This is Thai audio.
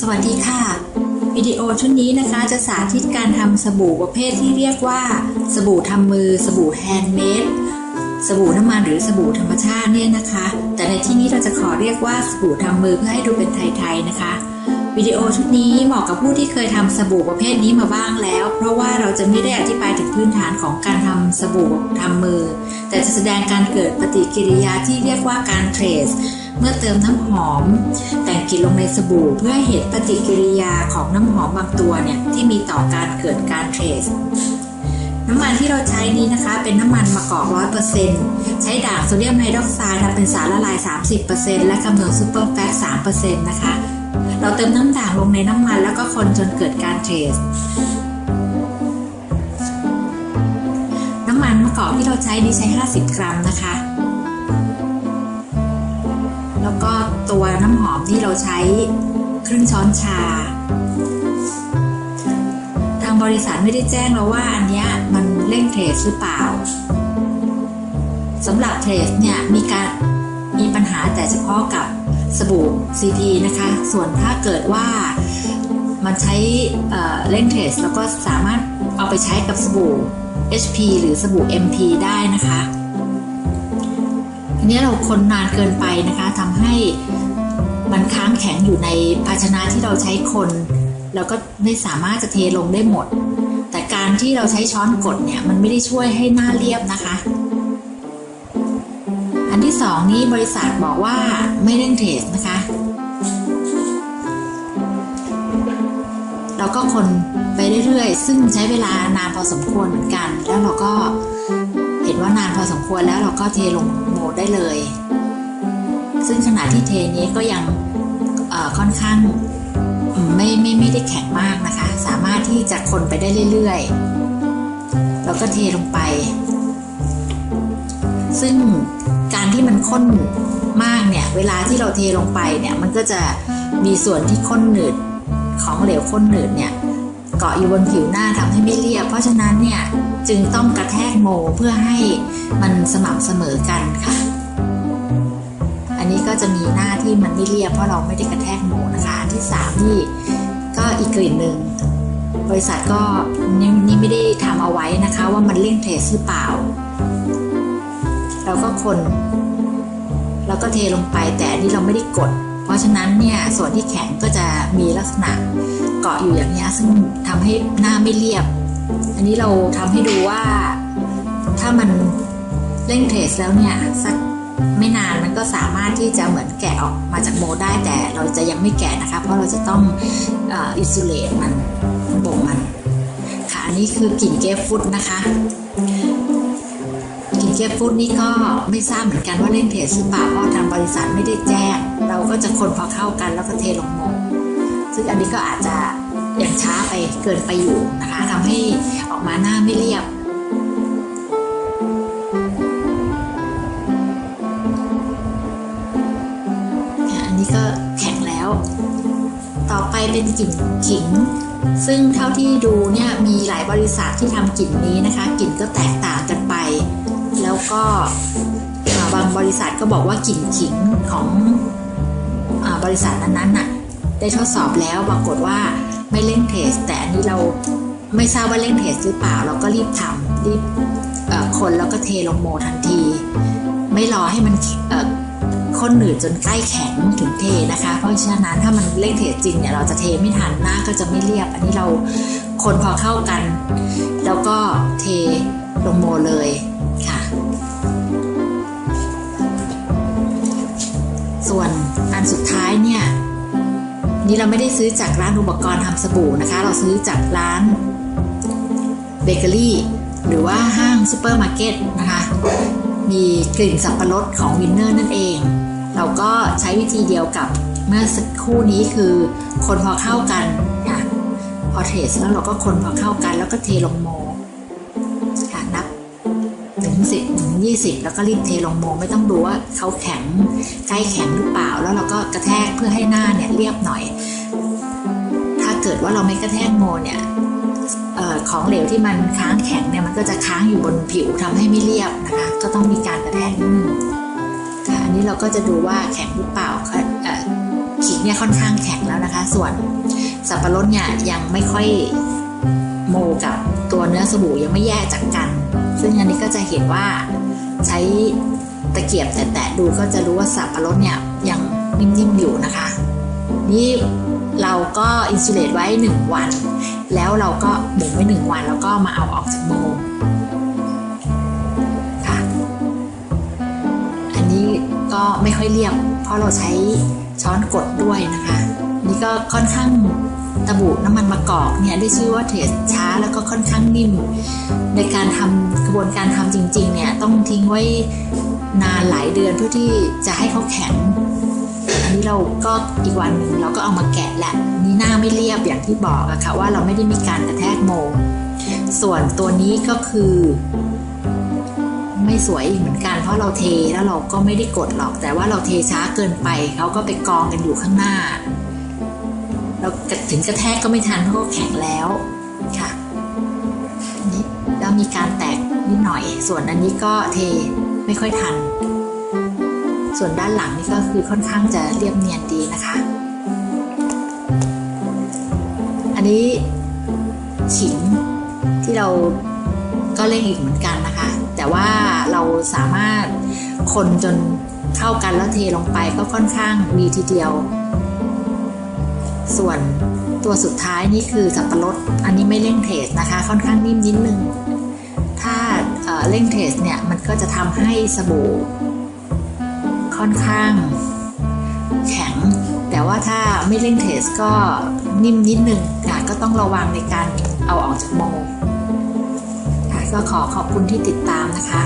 สวัสดีค่ะ วิดีโอชุดนี้นะคะจะสาธิตการทำสบู่ประเภทที่เรียกว่า สบู่ทำมือ สบู่แฮนด์เมดสบู่น้ำมันหรือสบู่ธรรมชาติเนี่ยนะคะ แต่ในที่นี้เราจะขอเรียกว่าสบู่ทำมือเพื่อให้ดูเป็นไทยๆนะคะ วิดีโอชุดนี้เหมาะกับผู้ที่เคยทำสบู่ประเภทนี้มาบ้างแล้ว เพราะว่าเราจะไม่ได้อธิบายถึงพื้นฐานของการทำสบู่ทำมือ แต่จะแสดงการเกิดปฏิกิริยาที่เรียกว่าการเทรส เมื่อเติมน้ำหอม แต่งกลิ่นลงในสบู่เพื่อให้เห็นปฏิกิริยาของน้ำหอมบางตัวเนี่ยที่มีต่อการเกิดการเทรสน้ำมันที่เราใช้นี้นะคะ เป็นน้ำมันมะกอก 100%ใช้ด่างโซเดียมไฮดรอกไซด์ทำเป็นสารละลาย 30%และกำเนิดซูเปอร์แฟต3%นะคะ เราเติมน้ำด่างลงในน้ำมันแล้วก็คนจนเกิดการเทรสน้ำมันมะกอกที่เราใช้นี้ใช้ 50 กรัมนะคะ แล้วก็ตัวน้ำหอมที่เราใช้ครึ่งช้อนชา ทางบริษัทไม่ได้แจ้งเราว่าอันเนี้ยมันเร่งเทรสหรือเปล่าสำหรับเทรสเนี่ยมีการมีปัญหาแต่เฉพาะกับสบู่ CP นะคะ ส่วนถ้าเกิดว่ามันใช้เอ่อเร่งเทรสแล้วก็สามารถเอาไปใช้กับสบู่ HP หรือสบู่ MP ได้นะคะ ทีนี้เราคนนานเกินไปนะคะทำให้มันค้างแข็งอยู่ในภาชนะที่เราใช้คน แล้วก็ไม่สามารถจะเทลงได้หมด แต่การที่เราใช้ช้อนกดเนี่ยมันไม่ได้ช่วยให้หน้าเรียบนะคะ อันที่สองนี้บริษัทบอกว่าไม่เร่งเทสนะคะ เราก็คนไปเรื่อยๆ ซึ่งใช้เวลานานพอสมควรเหมือนกัน แล้วเราก็ ว่านานพอสมควรแล้วเราก็เทลงโหมดได้เลย ซึ่งขณะที่เทนี้ก็ยังค่อนข้างไม่ไม่ไม่ได้แข็งมากนะคะ สามารถที่จะคนไปได้เรื่อยๆ แล้วก็เทลงไป ซึ่งการที่มันข้นมากเนี่ย เวลาที่เราเทลงไปเนี่ย มันก็จะมีส่วนที่ข้นหนืดของเหลวข้นหนืดเนี่ย เกาะอยู่บนผิวหน้าทำให้ไม่เรียบ เพราะฉะนั้นเนี่ยจึงต้องกระแทกโมเพื่อให้มันสม่ำเสมอกันค่ะ อันนี้ก็จะมีหน้าที่มันไม่เรียบเพราะเราไม่ได้กระแทกโมนะคะอันที่สามนี่ก็อีกกลิ่นหนึ่งบริษัทก็นี่ไม่ได้ทำเอาไว้นะคะ ว่ามันเลี่ยงเทสหรือเปล่า เราก็คนแล้วก็เทลงไปแต่อันนี้เราไม่ได้กด เพราะฉะนั้นเนี่ยส่วนที่แข็งก็จะมีลักษณะ เกาะอยู่อย่างนี้ซึ่งทำให้หน้าไม่เรียบ อันนี้เราทำให้ดูว่า ถ้ามันเร่งเทรสแล้วเนี่ยสักไม่นานมันก็สามารถที่จะเหมือนแกะออกมาจากโมได้แต่เราจะยังไม่แกะนะคะ เพราะเราจะต้องอิสุเลตมันบ่งมันค่ะอันนี้คือกลิ่นเกฟฟุตนะคะกลิ่นเกฟฟุตนี่ก็ไม่ทราบเหมือนกันว่าเล่นเทสหรือเปล่าเพราะทางบริษัทไม่ได้แจ้ง เราก็จะคนพอเข้ากันแล้วก็เทลงโมซึ่งอันนี้ก็อาจจะ อยังช้าไปเกินไปอยู่นะคะทำให้ออกมาหน้าไม่เรียบอันนี้ก็แข็งแล้ว ต่อไปเป็นกลิ่นขิง ซึ่งเท่าที่ดูเนี่ยมีหลายบริษัทที่ทำกลิ่นนี้นะคะกลิ่นก็แตกต่างกันไป แล้วก็บางบริษัทก็บอกว่ากลิ่นขิงของอบริษัทนั้นๆน่ะได้ทดสอบแล้วปรากฏว่า ไม่เร่งเทส แต่อันนี้เราไม่ทราบว่าเร่งเทสหรือเปล่า เราก็รีบทำรีบคนแล้วก็เทลงโมทันที ไม่รอให้มันข้นหนืดจนใกล้แข็งถึงเทนะคะ เพราะฉะนั้นถ้ามันเร่งเทจริงเนี่ยเราจะเทไม่ทันหน้าก็จะไม่เรียบ อันนี้เราคนพอเข้ากัน แล้วก็เทลงโมเลย นี่เราไม่ได้ซื้อจากร้านอุปกรณ์ทำสบู่นะคะ เราซื้อจากร้านเบเกอรี่หรือว่าห้างซูเปอร์มาร์เก็ตนะคะ มีกลิ่นสับปะรดของวินเนอร์นั่นเอง เราก็ใช้วิธีเดียวกับเมื่อสักครู่นี้คือคนพอเข้ากันค่ะพอเทสแล้วเราก็คนพอเข้ากันแล้วก็เทลงโมค่ะนับถึงสิบ ยี่สิบแล้วก็รีบเทลงโมไม่ต้องดูว่าเขาแข็งใกล้แข็งหรือเปล่า แล้วเราก็กระแทกเพื่อให้หน้าเนี่ยเรียบหน่อย ถ้าเกิดว่าเราไม่กระแทกโมเนี่ยออของเหลวที่มันค้างแข็งเนี่ยมันก็จะค้างอยู่บนผิวทำให้ไม่เรียบนะคะ ก็ต้องมีการกระแทกนิดนึงอันนี้เราก็จะดูว่าแข็งหรือเปล่าขิงเนี่ยค่อนข้างแข็งแล้วนะคะ ส่วนสับปะรดเนี่ยยังไม่ค่อยโมกับตัวเนื้อสบู่ยังไม่แยกจากกัน ซึ่งอันนี้ก็จะเห็นว่า ใช้ตะเกียบแตะๆดูก็จะรู้ว่าสับปะรดเนี่ยยังนิ่มๆอยู่นะคะ นี่เราก็อินซูเลตไว้ 1 วัน แล้วเราก็หมุนไว้ 1 วันแล้วก็มาเอาออกจากโมค่ะ อันนี้ก็ไม่ค่อยเรียบ เพราะเราใช้ช้อนกดด้วยนะคะ นี่ก็ค่อนข้างตะบุน้ำมันมะกอกเนี่ยได้ชื่อว่าเทสช้าแล้วก็ค่อนข้างนิ่ม ในการทำกระบวนการทำจริงๆเนี่ยต้อง ทิ้งไว้นานหลายเดือนเพื่อที่จะให้เขาแข็ง อันนี้เราก็อีกวันหนึ่งเราก็เอามาแกะแหละนี่หน้าไม่เรียบอย่างที่บอกอะค่ะว่าเราไม่ได้มีการกระแทกโมส่วนตัวนี้ก็คือ ไม่สวยเหมือนกัน เพราะเราเทแล้วเราก็ไม่ได้กดหรอก แต่ว่าเราเทช้าเกินไปเขาก็ไปกองกันอยู่ข้างหน้าเราถึงกระแทกก็ไม่ทันเพราะเขาแข็งแล้วค่ะนนี้แล้วมีการแตก นิดหน่อย ส่วนอันนี้ก็เทไม่ค่อยทัน ส่วนด้านหลังนี่ก็คือค่อนข้างจะเรียบเนียนดีนะคะ อันนี้ขิงที่เราก็เร่งอีกเหมือนกันนะคะ แต่ว่าเราสามารถคนจนเข้ากันแล้วเทลงไปก็ค่อนข้างดีทีเดียว ส่วนตัวสุดท้ายนี่คือสับปะรด อันนี้ไม่เร่งเทสนะคะ ค่อนข้างนิ่มนิดนึง ถ้า เร่งเทสเนี่ยมันก็จะทำให้สบู่ค่อนข้างแข็ง แต่ว่าถ้าไม่เร่งเทสก็นิ่มนิดนึงค่ะก็ต้องระวังในการเอาออกจากโมค่ะก็ขอขอบคุณที่ติดตามนะคะ